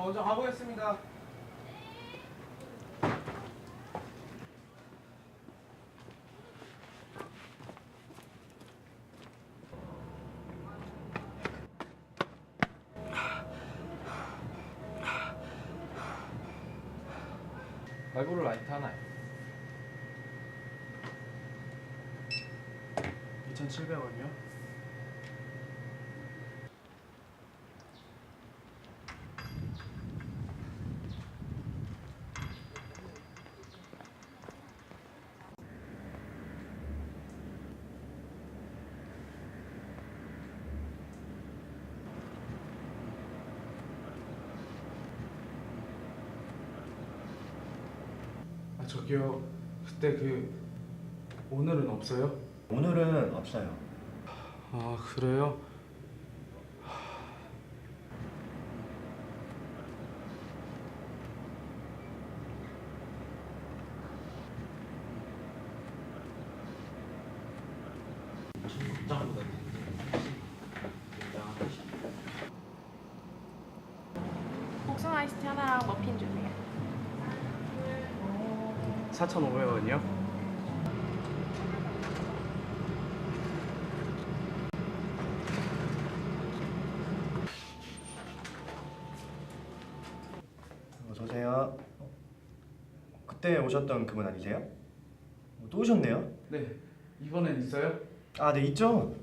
저 먼저 가보겠습니다. 말고로 라이트 하나요. 2,700원이요? 저기요 그때 그 오늘은 없어요? 오늘은 없어요. 아 그래요? 복숭아 4,500원이요? 어서 오세요. 어, 그때 오셨던 그분 아니세요? 어, 또 오셨네요. 네 이번엔 있어요? 아, 네 있죠.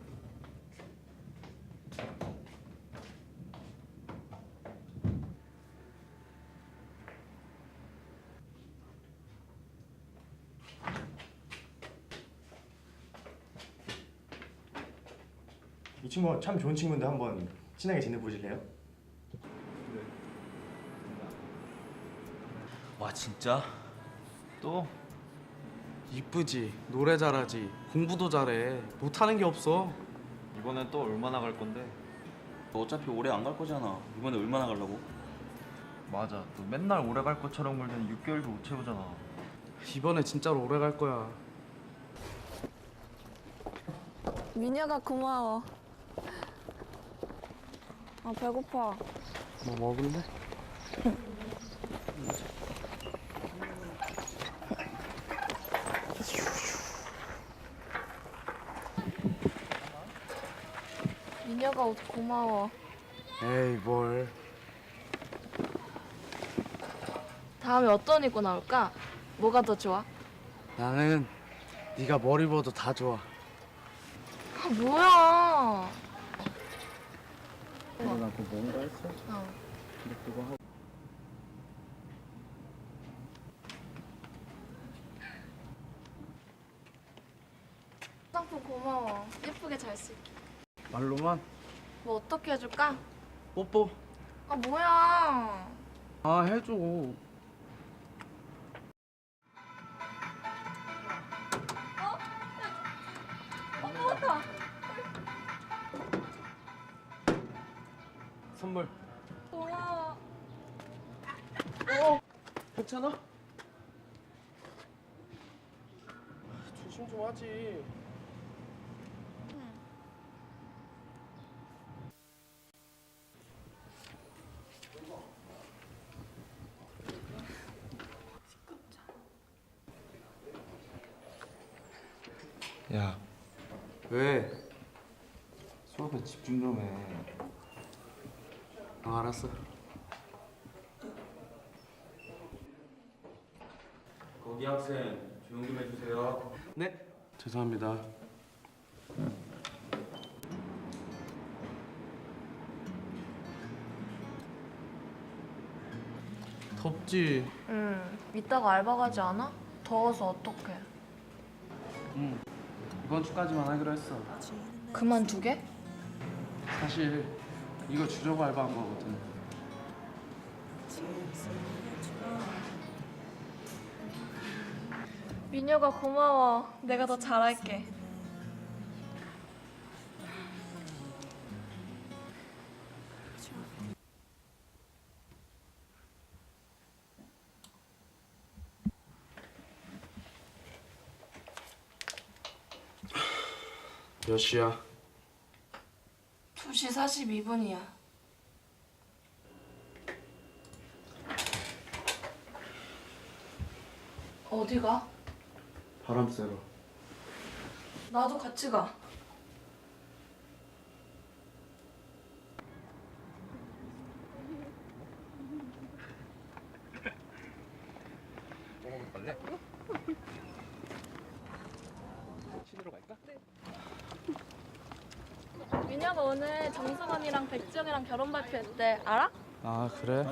이 친구가 참 좋은 친구인데 한번 친하게 지내보실래요? 와 진짜? 또? 이쁘지 노래 잘하지 공부도 잘해 못하는 게 없어 이번엔 또 얼마나 갈 건데? 너 어차피 오래 안 갈 거잖아. 이번에 얼마나 가려고? 맞아 너 맨날 오래 갈 것처럼 굴더니 6개월도 못 채우잖아 이번에 진짜로 오래 갈 거야 미녀가 고마워. 아 배고파. 뭐 먹을래? 미녀가 옷 고마워. 에이 뭘 다음에 어떤 입고 나올까? 뭐가 더 좋아? 나는 네가 뭘 입어도 다 좋아 아 뭐야? 나 그거 뭔가 했어? 어. 근데 그거 하고 상품 고마워. 예쁘게 잘 쓸게. 말로만 뭐 어떻게 해줄까? 뽀뽀 아 뭐야? 아 해줘 선물 고마워. 괜찮아? 조심 좀 하지 야 왜? 수업에 집중 좀 해 아, 알았어 거기 학생 조용 좀 해주세요. 네 죄송합니다 덥지? 응. 이따가 알바 가지 않아? 더워서 어떡해? 응 이번 주까지만 하기로 했어 그만두게? 사실 이거 주려고 알바한 거거든 미녀가 고마워. 내가 더 잘할게. 몇 시야? 9시 42분이야. 어디 가? 바람 쐬러. 나도 같이 가. 정승원이랑 백지영이랑 결혼 발표했대. 알아? 아 그래?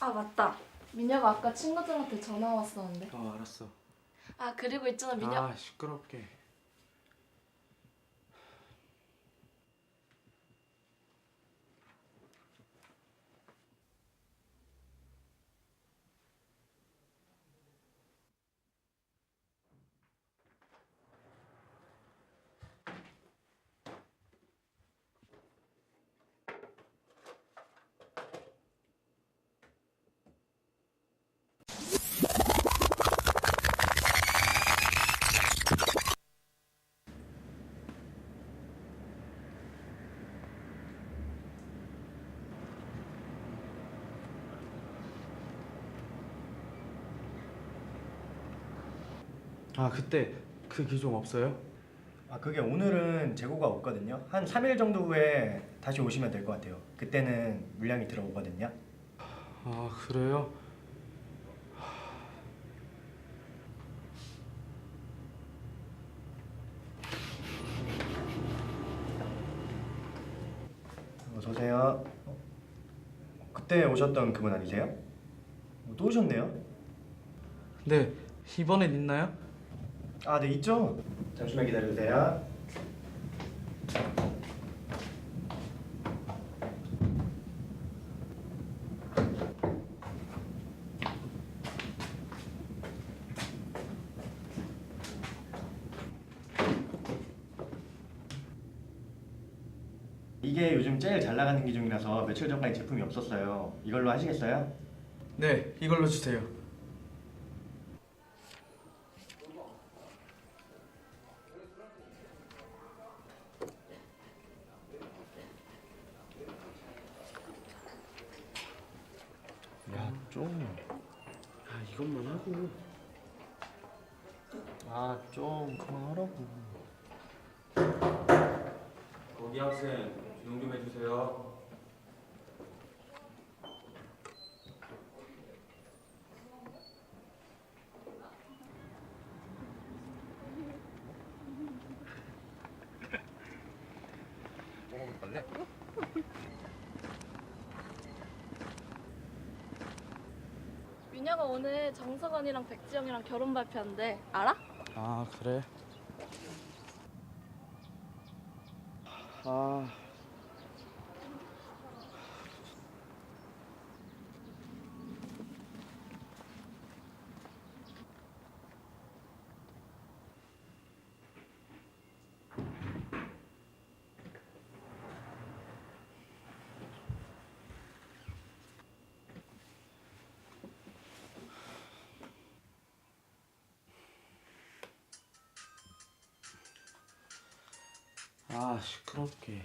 아 맞다. 민혁아 아까 친구들한테 전화 왔었는데. 어 알았어. 아 그리고 있잖아 민혁. 아 시끄럽게. 아 그때 그 기종 없어요? 아 그게 오늘은 재고가 없거든요. 한 3일 정도 후에 다시 오시면 될 것 같아요. 그때는 물량이 들어오거든요. 아 그래요? 그때 오셨던 그분 아니세요? 어, 또 오셨네요. 네 이번엔 있나요? 아, 네 있죠. 잠시만 기다려주세요. 이게 요즘 제일 잘 나가는 기종이라서 며칠 전까지 제품이 없었어요. 이걸로 하시겠어요? 네 이걸로 주세요. 야 좀. 아 이것만 하고. 아 좀 그만하라고. 거기 학생 조용 좀 해주세요. 민혁아 오늘 정석원이랑 백지영이랑 결혼 발표한대. 알아? 아 그래? 아 아 시끄럽게